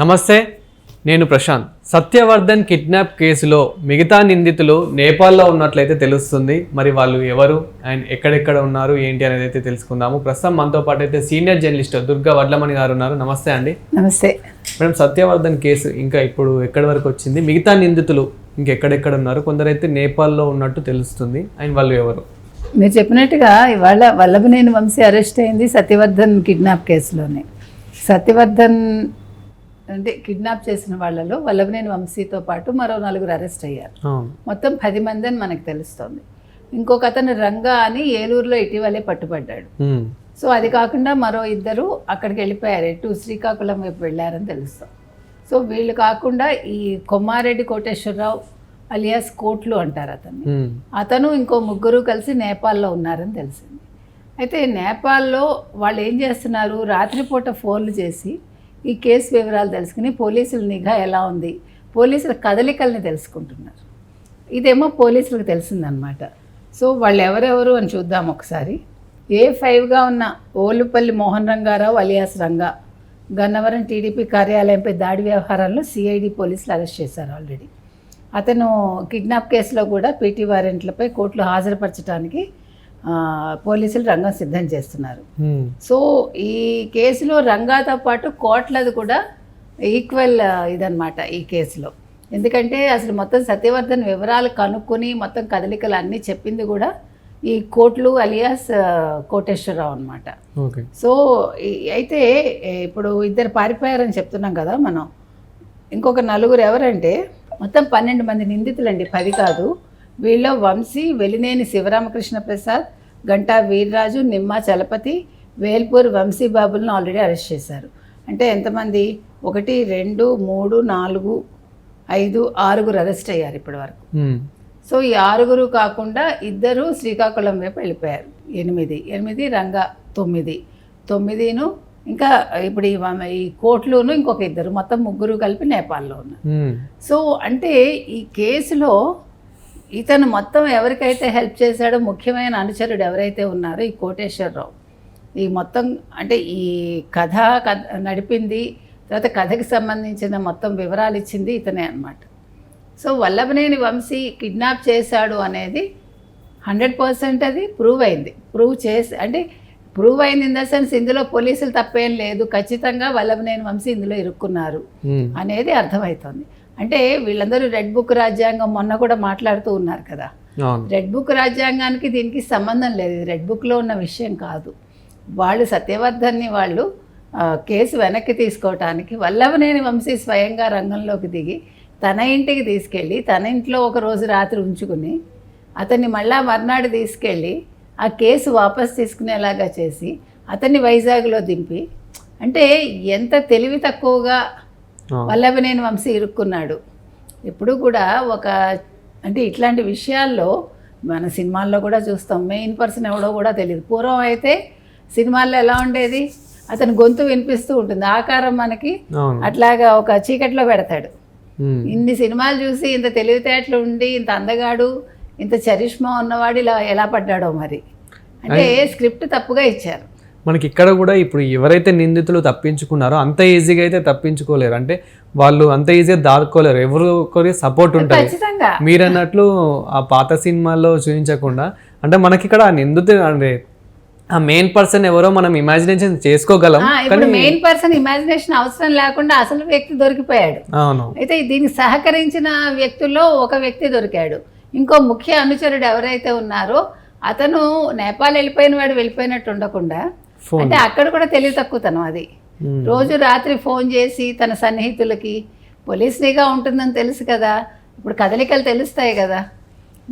నమస్తే నేను ప్రశాంత్. సత్యవర్ధన్ కిడ్నాప్ కేసులో మిగతా నిందితులు నేపాల్లో ఉన్నట్లయితే తెలుస్తుంది. మరి వాళ్ళు ఎవరు అండ్ ఎక్కడెక్కడ ఉన్నారు ఏంటి అనేది అయితే తెలుసుకుందాము. ప్రస్తుతం మనతో పాటు అయితే సీనియర్ జర్నలిస్ట్ దుర్గా వడ్లమణి గారు ఉన్నారు. నమస్తే అండి. నమస్తే. మేడం సత్యవర్ధన్ కేసు ఇంకా ఇప్పుడు ఎక్కడి వరకు వచ్చింది? మిగతా నిందితులు ఇంకెక్కడెక్కడ ఉన్నారు? కొందరైతే నేపాల్లో ఉన్నట్టు తెలుస్తుంది. అండ్ వాళ్ళు ఎవరు? మీరు చెప్పినట్టుగా ఇవాళ వల్లభనేని వంశీ అరెస్ట్ అయింది సత్యవర్ధన్ కిడ్నాప్ కేసులోనే. సత్యవర్ధన్ అంటే కిడ్నాప్ చేసిన వాళ్ళలో వల్లభనేని వంశీతో పాటు మరో నలుగురు అరెస్ట్ అయ్యారు. మొత్తం పది మంది అని మనకు తెలుస్తోంది. ఇంకొక అతను రంగా అని ఏలూరులో ఇటీవలే పట్టుబడ్డాడు. సో అది కాకుండా మరో ఇద్దరు అక్కడికి వెళ్ళిపోయారు. ఎటు శ్రీకాకుళం వైపు వెళ్ళారని తెలుస్తాం. సో వీళ్ళు కాకుండా ఈ కొమ్మారెడ్డి కోటేశ్వరరావు అలియాస్ కోట్లు అంటారు అతన్ని. అతను ఇంకో ముగ్గురు కలిసి నేపాల్లో ఉన్నారని తెలిసింది. అయితే నేపాల్లో వాళ్ళు ఏం చేస్తున్నారు? రాత్రిపూట ఫోన్లు చేసి ఈ కేసు వివరాలు తెలుసుకుని పోలీసుల నిఘా ఎలా ఉంది? పోలీసుల కదలికల్ని తెలుసుకుంటున్నారు. ఇదేమో పోలీసులకు తెలిసిందనమాట సో వాళ్ళు ఎవరెవరు అని చూద్దాం ఒకసారి. ఏ ఫైవ్గా ఉన్న ఓలుపల్లి మోహన్ రంగారావు అలియాస్ రంగా గన్నవరం టీడీపీ కార్యాలయంపై దాడి వ్యవహారాల్లో సిఐడి పోలీసులు అరెస్ట్ చేశారు ఆల్రెడీ. అతను కిడ్నాప్ కేసులో కూడా పీటీ వారెంట్లపై కోర్టులో హాజరుపరచడానికి పోలీసులు రంగం సిద్ధం చేస్తున్నారు. సో ఈ కేసులో రంగాతో పాటు కోట్లది కూడా ఈక్వల్ ఆ, ఇదన్నమాట ఈ కేసులో. ఎందుకంటే అసలు మొత్తం సత్యవర్ధన్ వివరాలు కనుక్కొని మొత్తం కదలికలు అన్నీ చెప్పింది కూడా ఈ కోట్లు అలియాస్ కోటేశ్వరరావు అనమాట సో అయితే ఇప్పుడు ఇద్దరు పారిపోయారని చెప్తున్నాం కదా మనం. ఇంకొక నలుగురు ఎవరంటే మొత్తం పన్నెండు మంది నిందితులండి పది కాదు. వీళ్ళ వంశీ వెలినేని శివరామకృష్ణ ప్రసాద్ గంటా వీర్రాజు నిమ్మ చలపతి వేల్పూర్ వంశీ బాబులను ఆల్రెడీ అరెస్ట్ చేశారు. అంటే ఎంతమంది? ఒకటి రెండు మూడు నాలుగు ఐదు ఆరుగురు అరెస్ట్ అయ్యారు ఇప్పటి వరకు. సో ఈ ఆరుగురు కాకుండా ఇద్దరు శ్రీకాకుళం వైపు వెళ్ళిపోయారు. ఎనిమిది. ఎనిమిది రంగా తొమ్మిది. తొమ్మిదిను ఇంకా ఇప్పుడు ఈ కోట్లును ఇంకొక ఇద్దరు మొత్తం ముగ్గురు కలిపి నేపాల్లో ఉన్నారు. సో అంటే ఈ కేసులో ఇతను మొత్తం ఎవరికైతే హెల్ప్ చేశాడో ముఖ్యమైన అనుచరుడు ఎవరైతే ఉన్నారో ఈ కోటేశ్వరరావు. ఈ మొత్తం అంటే ఈ కథ కథ నడిపింది తర్వాత కథకి సంబంధించిన మొత్తం వివరాలు ఇచ్చింది ఇతనే అన్నమాట. సో వల్లభనేని వంశీ కిడ్నాప్ చేశాడు అనేది హండ్రెడ్ పర్సెంట్ అది ప్రూవ్ అయింది. ప్రూవ్ చేసి అంటే ప్రూవ్ అయింది ఇన్ ద సెన్స్ ఇందులో పోలీసులు తప్పేం లేదు ఖచ్చితంగా వల్లభనేని వంశీ ఇందులో ఇరుక్కున్నారు. అనేది అర్థమవుతుంది. అంటే వీళ్ళందరూ రెడ్ బుక్ రాజ్యాంగం మొన్న కూడా మాట్లాడుతూ ఉన్నారు కదా. రెడ్ బుక్ రాజ్యాంగానికి దీనికి సంబంధం లేదు. ఇది రెడ్ బుక్లో ఉన్న విషయం కాదు. వాళ్ళు సత్యవర్ధన్ని వాళ్ళు కేసు వెనక్కి తీసుకోవటానికి వల్లభనేని వంశీ స్వయంగా రంగంలోకి దిగి తన ఇంటికి తీసుకెళ్ళి తన ఇంట్లో ఒక రోజు రాత్రి ఉంచుకుని అతన్ని మళ్ళా మర్నాడు తీసుకెళ్ళి ఆ కేసు వాపస్ తీసుకునేలాగా చేసి అతన్ని వైజాగ్లో దింపి. అంటే ఎంత తెలివి తక్కువగా. వల్లభనేని వంశీ ఇరుక్కున్నాడు. ఎప్పుడు కూడా ఒక అంటే ఇట్లాంటి విషయాల్లో మన సినిమాల్లో కూడా చూస్తాం. మెయిన్ పర్సన్ ఎవడో కూడా తెలియదు. పూర్వం అయితే సినిమాల్లో ఎలా ఉండేది? అతని గొంతు వినిపిస్తూ ఉంటుంది. ఆకారం మనకి అట్లాగా ఒక చీకట్లో పెడతాడు. ఇన్ని సినిమాలు చూసి ఇంత తెలివితేటలు ఉండి ఇంత అందగాడు ఇంత చరిష్మా ఉన్నవాడు ఇలా ఎలా పడ్డాడో మరి. అంటే స్క్రిప్ట్ తప్పుగా ఇచ్చారు. మనకి ఇక్కడ కూడా ఇప్పుడు ఎవరైతే నిందితులు తప్పించుకున్నారో అంత ఈజీగా అయితే తప్పించుకోలేరు. అంటే వాళ్ళు అంత ఈజీగా దాదుకోలేరు. ఎవరు ఒకరి సపోర్ట్ ఉంటుంది. ఖచ్చితంగా. మీరు అన్నట్లు ఆ పాత సినిమాల్లో చూపించకుండా అంటే మనకి ఇక్కడ ఆ నిందితుడు అంటే ఆ మెయిన్ పర్సన్ ఎవరో మనం ఇమాజినేషన్ చేసుకోగలం ఇప్పుడు మెయిన్ పర్సన్ ఇమాజినేషన్ అవసరం లేకుండా అసలు వ్యక్తి దొరికిపోయాడు. అవును. అయితే దీనికి సహకరించిన వ్యక్తుల్లో ఒక వ్యక్తి దొరికాడు. ఇంకో ముఖ్య అనుచరుడు ఎవరైతే ఉన్నారో అతను నేపాల్ వెళ్ళిపోయిన వాడు వెళ్ళిపోయినట్టు ఉండకుండా అంటే అక్కడ కూడా తెలివి తక్కువతనం అది. రోజు రాత్రి ఫోన్ చేసి తన సన్నిహితులకి పోలీస్ నిఘా ఉంటుందని తెలుసు కదా ఇప్పుడు కదలికలు తెలుస్తాయి కదా.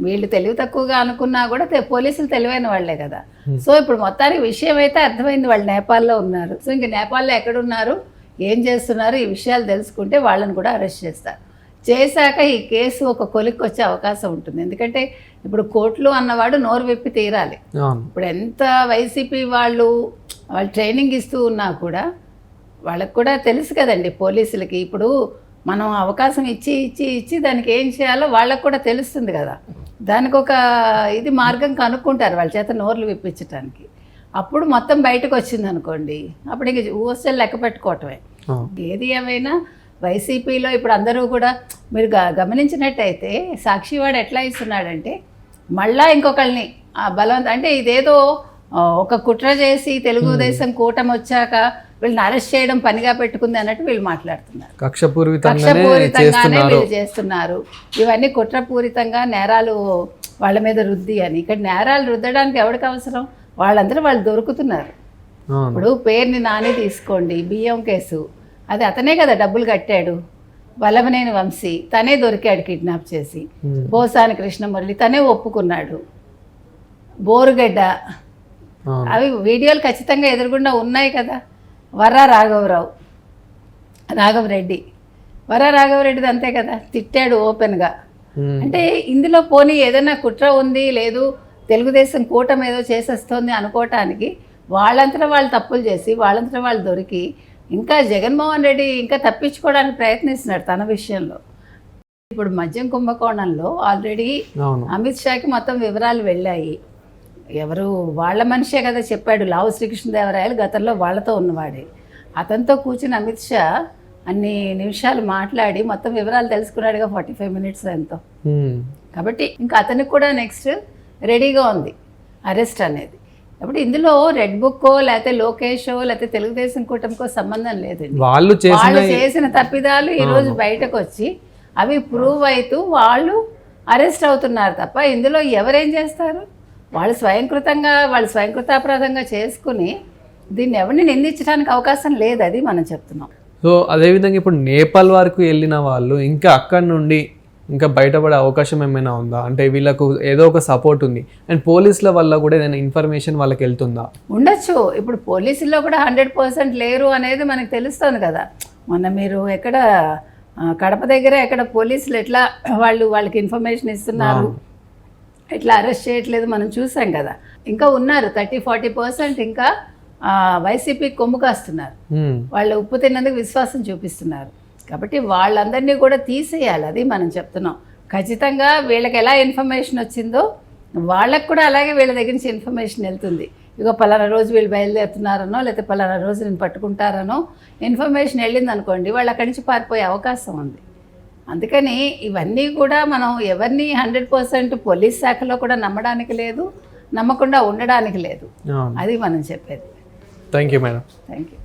వీళ్ళు తెలివి తక్కువగా అనుకున్నా కూడా పోలీసులు తెలివైన వాళ్ళే కదా. సో ఇప్పుడు మొత్తానికి విషయం అయితే అర్థమైంది వాళ్ళు నేపాల్లో ఉన్నారు. సో ఇంక నేపాల్లో ఎక్కడున్నారు ఏం చేస్తున్నారు ఈ విషయాలు తెలుసుకుంటే వాళ్ళని కూడా అరెస్ట్ చేస్తారు. చేశాక ఈ కేసు ఒక కొలిక్కి వచ్చే అవకాశం ఉంటుంది. ఎందుకంటే ఇప్పుడు కోర్టులు అన్నవాడు నోరు విప్పి తీరాలి. ఇప్పుడు ఎంత వైసీపీ వాళ్ళు వాళ్ళు ట్రైనింగ్ ఇస్తూ ఉన్నా కూడా వాళ్ళకు కూడా తెలుసు కదండి పోలీసులకి. ఇప్పుడు మనం అవకాశం ఇచ్చి ఇచ్చి ఇచ్చి దానికి ఏం చేయాలో వాళ్ళకు కూడా తెలుస్తుంది కదా. దానికి ఒక ఇది మార్గం కనుక్కుంటారు వాళ్ళ చేత నోర్లు విప్పించడానికి అప్పుడు మొత్తం బయటకు వచ్చింది అనుకోండి. అప్పుడు ఇంక ఊసలు లెక్క పెట్టుకోవటమే. ఏది ఏమైనా వైసీపీలో ఇప్పుడు అందరూ కూడా మీరు గ- గమనించినట్టయితే సాక్షివాడు ఎట్లా ఇస్తున్నాడంటే మళ్ళా ఇంకొకళ్ళని బలవంత అంటే ఇదేదో ఒక కుట్ర చేసి తెలుగుదేశం కూటమి వచ్చాక వీళ్ళని అరెస్ట్ చేయడం పనిగా పెట్టుకుంది అన్నట్టు వీళ్ళు మాట్లాడుతున్నారు. కక్షపూరితంగానే వీళ్ళు చేస్తున్నారు. ఇవన్నీ కుట్రపూరితంగా నేరాలు వాళ్ళ మీద రుద్ది అని. ఇక్కడ నేరాలు రుద్దడానికి ఎవరికి అవసరం? వాళ్ళందరూ వాళ్ళు దొరుకుతున్నారు. ఇప్పుడు పేరుని నాని తీసుకోండి బియ్యం కేసు. అది అతనే కదా డబ్బులు కట్టాడు. వల్లభనేని వంశీ తనే దొరికాడు కిడ్నాప్ చేసి. బోసాని కృష్ణమురళి తనే ఒప్పుకున్నాడు. బోరుగడ్డ అవి వీడియోలు ఖచ్చితంగా ఎదురుగుండా ఉన్నాయి కదా. వర్రా రాఘవరావు రాఘవరెడ్డి వర్రా రాఘవరెడ్డిది అంతే కదా తిట్టాడు ఓపెన్గా. అంటే ఇందులో పోనీ ఏదైనా కుట్ర ఉంది లేదు తెలుగుదేశం కూటమి ఏదో చేసేస్తోంది అనుకోవటానికి వాళ్ళంతటా వాళ్ళు తప్పులు చేసి వాళ్ళంతటా వాళ్ళు దొరికి ఇంకా జగన్మోహన్ రెడ్డి ఇంకా తప్పించుకోవడానికి ప్రయత్నిస్తున్నాడు తన విషయంలో. ఇప్పుడు మద్యం కుంభకోణంలో ఆల్రెడీ అమిత్ షాకి మొత్తం వివరాలు వెళ్ళాయి. ఎవరు వాళ్ళ మనిషే కదా చెప్పాడు. లావు శ్రీకృష్ణదేవరాయలు గతంలో వాళ్ళతో ఉన్నవాడే. అతనితో కూర్చుని అమిత్ షా అన్ని నిమిషాలు మాట్లాడి మొత్తం వివరాలు తెలుసుకున్నాడుగా ఫార్టీ ఫైవ్ మినిట్స్ ఎంతో. కాబట్టి ఇంకా అతనికి కూడా నెక్స్ట్ రెడీగా ఉంది అరెస్ట్ అనేది. కాబట్టి ఇందులో రెడ్ బుక్కో లేకపోతే లోకేషో లేకపోతే తెలుగుదేశం కూటమికో సంబంధం లేదండి. వాళ్ళు చేసిన వాళ్ళు చేసిన తప్పిదాలు ఈ రోజు బయటకు వచ్చి అవి ప్రూవ్ అవుతూ వాళ్ళు అరెస్ట్ అవుతున్నారు తప్ప ఇందులో ఎవరేం చేస్తారు? వాళ్ళు స్వయంకృతంగా వాళ్ళు స్వయంకృతాపరాధంగా చేసుకుని దీన్ని ఎవరిని నిందించడానికి అవకాశం లేదు అది మనం చెప్తున్నాం. సో అదేవిధంగా ఇప్పుడు నేపాల్ వరకు వెళ్ళిన వాళ్ళు ఇంకా అక్కడి నుండి ఇంకా బయటపడే అవకాశం ఏమైనా ఉందా? అంటే వీళ్ళకు ఏదో ఒక సపోర్ట్ ఉంది. అండ్ పోలీసుల వల్ల కూడా ఏదైనా ఇన్ఫర్మేషన్ వాళ్ళకి వెళ్తుందా? ఉండొచ్చు. ఇప్పుడు పోలీసుల్లో కూడా హండ్రెడ్ పర్సెంట్ లేరు అనేది మనకు తెలుస్తుంది కదా. మొన్న మీరు ఎక్కడ కడప దగ్గర ఎక్కడ పోలీసులు ఎట్లా వాళ్ళు వాళ్ళకి ఇన్ఫర్మేషన్ ఇస్తున్నారు? ఎట్లా అరెస్ట్ చేయట్లేదు మనం చూసాం కదా. ఇంకా ఉన్నారు థర్టీ ఫార్టీ పర్సెంట్ ఇంకా వైసీపీ కొమ్ము కాస్తున్నారు. వాళ్ళు ఉప్పు తిన్నందుకు విశ్వాసం చూపిస్తున్నారు. కాబట్టి వాళ్ళందరినీ కూడా తీసేయాలి అది మనం చెప్తున్నాం. ఖచ్చితంగా వీళ్ళకి ఎలా ఇన్ఫర్మేషన్ వచ్చిందో వాళ్ళకు కూడా అలాగే వీళ్ళ దగ్గర నుంచి ఇన్ఫర్మేషన్ వెళ్తుంది. ఇగో పలానా రోజు వీళ్ళు బయలుదేరుతున్నారనో లేకపోతే పలానా రోజు నేను పట్టుకుంటారనో ఇన్ఫర్మేషన్ వెళ్ళింది అనుకోండి వాళ్ళు అక్కడి నుంచి పారిపోయే అవకాశం ఉంది. అందుకని ఇవన్నీ కూడా మనం ఎవరిని హండ్రెడ్ పర్సెంట్ పోలీస్ శాఖలో కూడా నమ్మడానికి లేదు నమ్మకుండా ఉండడానికి లేదు. అది మనం చెప్పేది. Thank you madam thank you